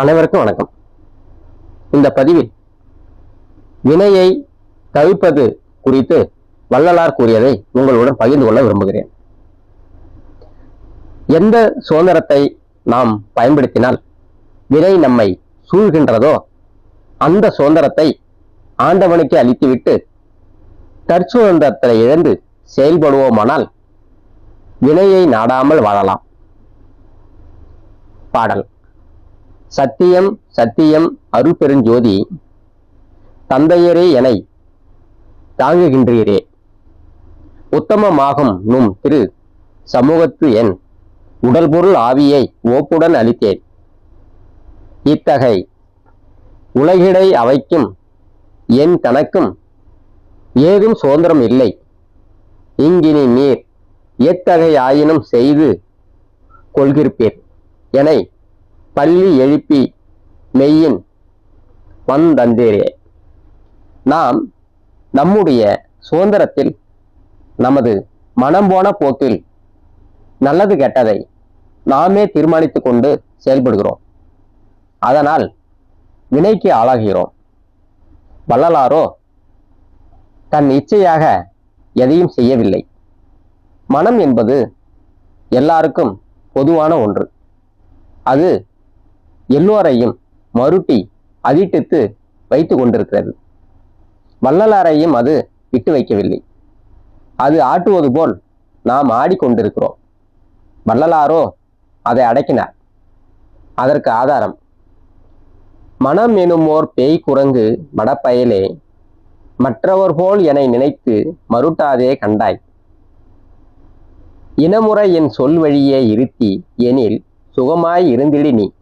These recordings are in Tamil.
அனைவருக்கும் வணக்கம். இந்த பதிவில் வினையை தவிர்ப்பது குறித்து வள்ளலார் கூறியதை உங்களுடன் பகிர்ந்து கொள்ள விரும்புகிறேன். எந்த சுதந்திரத்தை நாம் பயன்படுத்தினால் வினை நம்மை சூழ்கின்றதோ அந்த சுதந்திரத்தை ஆண்டவனுக்கு அளித்துவிட்டு தற்சுதந்திரத்தை இழந்து செயல்படுவோமானால் வினையை நாடாமல் வாழலாம். பாடல். சத்தியம் சத்தியம் அருபெருஞ்சோதி தந்தையரே எனை தாங்குகின்றீரே. உத்தமமாகும் நும் திரு சமூகத்து என் உடல் பொருள் ஆவியை ஓப்புடன் அளித்தேன். இத்தகை உலகிடை அவைக்கும் என் தனக்கும் ஏதும் சுதந்திரம் இல்லை. இங்கினி நீர் எத்தகை ஆயினும் செய்து கொள்கிருப்பீர் எனை பள்ளி எழுப்பி மெய்யின் வந்தந்தேரே. நாம் நம்முடைய சுதந்திரத்தில் நமது மனம் போன போக்கில் நல்லது கெட்டதை நாமே தீர்மானித்து கொண்டு செயல்படுகிறோம். அதனால் வினைக்கு ஆளாகிறோம். வள்ளலாரோ தன் இச்சையாக எதையும் செய்யவில்லை. மனம் என்பது எல்லாருக்கும் பொதுவான ஒன்று. அது எல்லோரையும் மருட்டி அதிட்டித்து வைத்து கொண்டிருக்கிறது. வள்ளலாரையும் அது விட்டு வைக்கவில்லை. அது ஆட்டுவது போல் நாம் ஆடிக்கொண்டிருக்கிறோம். வள்ளலாரோ அதை அடக்கினார். அதற்கு ஆதாரம். மனம் எனுமோர் பேய் குரங்கு மடப்பயலே மற்றவர் போல் என்னை நினைத்து மருட்டாதே கண்டாய். இனமுறை என் சொல் வழியே இருத்தி எனில் சுகமாய் இருந்திடி நீ.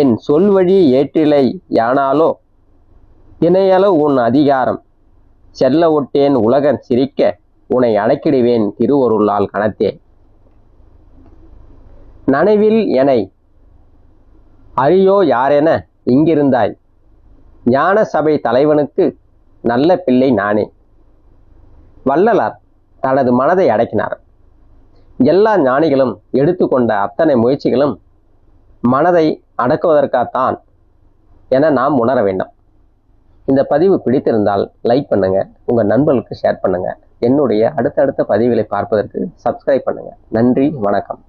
என் சொல் வழி ஏற்றிலை யானாலோ? தினையள உன் அதிகாரம். செல்ல ஒட்டேன் உலகன் சிரிக்க உன்னை அடக்கிடுவேன் திருவருளால் கணத்தே நனவில் எனை அரியோ யாரென இங்கிருந்தாய்? ஞான சபை தலைவனுக்கு நல்ல பிள்ளை நானே. வள்ளலார் தனது மனதை அடக்கினார். எல்லா ஞானிகளும் எடுத்துக்கொண்ட அத்தனை முயற்சிகளும் மனதை அடக்குவதற்காகத்தான் என நாம் உணர வேண்டும். இந்த பதிவு பிடித்திருந்தால் லைக் பண்ணுங்கள் உங்கள் நண்பர்களுக்கு ஷேர் பண்ணுங்கள் என்னுடைய அடுத்தடுத்த பதிவுகளை பார்ப்பதற்கு சப்ஸ்கிரைப் பண்ணுங்கள் நன்றி வணக்கம்.